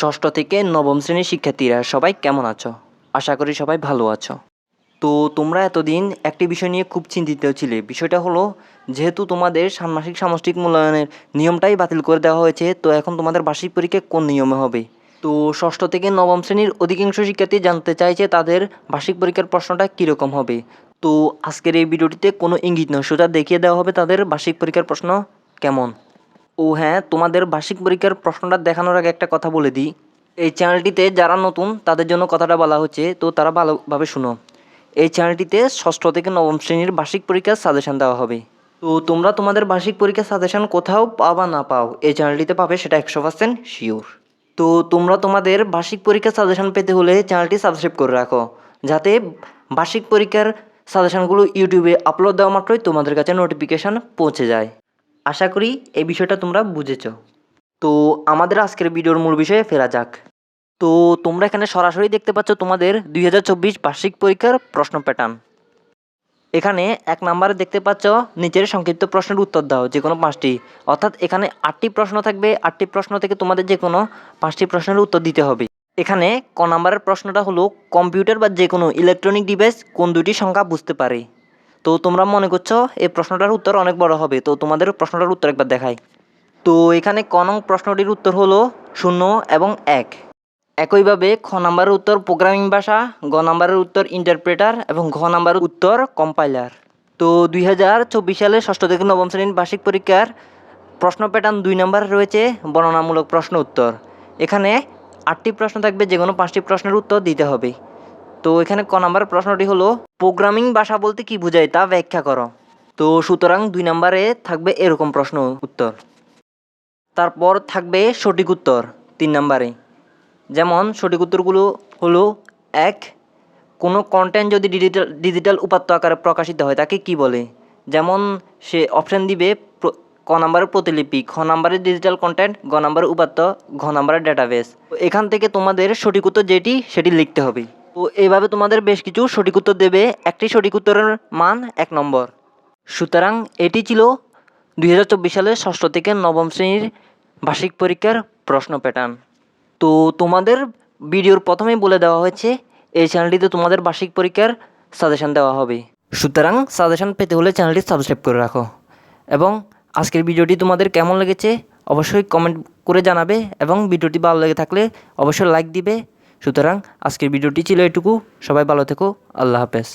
ষষ্ঠ থেকে নবম শ্রেণির শিক্ষার্থীরা সবাই কেমন আছো? আশা করি সবাই ভালো আছো। তো তোমরা এতদিন একটি বিষয় নিয়ে খুব চিন্তিত ছিলে। বিষয়টা হলো, যেহেতু তোমাদের ষান্মাসিক সামষ্টিক মূল্যায়নের নিয়মটাই বাতিল করে দেওয়া হয়েছে, তো এখন তোমাদের বার্ষিক পরীক্ষা কোন নিয়মে হবে? তো ষষ্ঠ থেকে নবম শ্রেণির অধিকাংশ শিক্ষার্থী জানতে চাইছে তাদের বার্ষিক পরীক্ষার প্রশ্নটা কীরকম হবে। তো আজকের এই ভিডিওটিতে কোনো ইঙ্গিত নয়। সোজা দেখিয়ে দেওয়া হবে তাদের বার্ষিক পরীক্ষার প্রশ্ন কেমন? ও হ্যাঁ তোমাদের বার্ষিক পরীক্ষার প্রশ্নটা দেখানোর আগে একটা কথা বলে দিই। এই চ্যানেলটিতে যারা নতুন, তাদের জন্য কথাটা বলা হচ্ছে, তো তারা ভালোভাবে শুনো। এই চ্যানেলটিতে ষষ্ঠ থেকে নবম শ্রেণির বার্ষিক পরীক্ষার সাজেশন দেওয়া হবে। তো তোমরা তোমাদের বার্ষিক পরীক্ষার সাজেশন কোথাও পাও বা না পাও, এই চ্যানেলটিতে পাবে সেটা একশো পার্সেন্ট শিওর তো তোমরা তোমাদের বার্ষিক পরীক্ষার সাজেশন পেতে হলে চ্যানেলটি সাবস্ক্রাইব করে রাখো, যাতে বার্ষিক পরীক্ষার সাজেশনগুলো ইউটিউবে আপলোড দেওয়া মাত্রই তোমাদের কাছে নোটিফিকেশান পৌঁছে যায়। আশা করি এই বিষয়টা তোমরা বুঝেছ। তো আমাদের আজকের ভিডিওর মূল বিষয়ে ফেরা যাক। তো তোমরা এখানে সরাসরি দেখতে পাচ্ছ তোমাদের দুই হাজার চব্বিশ বার্ষিক পরীক্ষার প্রশ্ন প্যাটার্ন এখানে এক নম্বরে দেখতে পাচ্ছ নিচের সংক্ষিপ্ত প্রশ্নের উত্তর দাও যে কোনো পাঁচটি। অর্থাৎ এখানে আটটি প্রশ্ন থাকবে, আটটি প্রশ্ন থেকে তোমাদের যে কোনো পাঁচটি প্রশ্নের উত্তর দিতে হবে। এখানে ক নম্বরের প্রশ্নটা হলো, কম্পিউটার বা যে কোনো ইলেকট্রনিক ডিভাইস কোন দুটি সংখ্যা বুঝতে পারে? তো তোমরা মনে করছ এই প্রশ্নটার উত্তর অনেক বড় হবে, তো তোমাদের প্রশ্নটার উত্তর একবার দেখাই। তো এখানে ক নং প্রশ্নটির উত্তর হলো শূন্য এবং এক। একইভাবে খ নাম্বারের উত্তর প্রোগ্রামিং ভাষা, গ নাম্বারের উত্তর ইন্টারপ্রেটার এবং ঘ নাম্বারের উত্তর কম্পাইলার তো দুই হাজার চব্বিশ সালে ষষ্ঠ থেকে নবম শ্রেণির বার্ষিক পরীক্ষার প্রশ্ন প্যাটার্ন দুই নম্বরে রয়েছে, বর্ণনামূলক প্রশ্ন উত্তর। এখানে আটটি প্রশ্ন থাকবে যে কোনো পাঁচটি প্রশ্নের উত্তর দিতে হবে। তো এখানে ক নাম্বার প্রশ্নটি হলো, প্রোগ্রামিং ভাষা বলতে কি বোঝায় তা ব্যাখ্যা করো। তো সুতরাং দুই নম্বরে থাকবে এরকম প্রশ্ন উত্তর। তারপর থাকবে সঠিক উত্তর তিন নম্বরে। যেমন সঠিক উত্তরগুলো হলো, এক, কোনো কন্টেন্ট যদি ডিজিটাল ডিজিটাল উপাত্ত আকারে প্রকাশিত হয় তাকে কি বলে? যেমন সে অপশান দিবে ক নাম্বারের প্রতিলিপি, খ নাম্বারের ডিজিটাল কন্টেন্ট গ নাম্বারের উপাত্ত, ঘ নাম্বারের ডেটাবেস এখান থেকে তোমাদের সঠিক উত্তর যেটি, সেটি লিখতে হবে। তো এইভাবে তোমাদের বেশ কিছু সঠিক উত্তর দেবে। একটি সঠিক উত্তরের মান এক নম্বর। সুতরাং এটি ছিল দুই হাজার চব্বিশ সালের ষষ্ঠ থেকে নবম শ্রেণির বার্ষিক পরীক্ষার প্রশ্ন প্যাটার্ন তো তোমাদের ভিডিওর প্রথমেই বলে দেওয়া হয়েছে, এই চ্যানেলটিতে তোমাদের বার্ষিক পরীক্ষার সাজেশন দেওয়া হবে। সুতরাং সাজেশন পেতে হলে চ্যানেলটি সাবস্ক্রাইব করে রাখো এবং আজকের ভিডিওটি তোমাদের কেমন লেগেছে অবশ্যই কমেন্ট করে জানাবে এবং ভিডিওটি ভালো লেগে থাকলে অবশ্যই লাইক দিবে সুতরাং আজকের ভিডিওটি ছিল এটুকু। সবাই ভালো থেকো। আল্লাহ হাফেজ।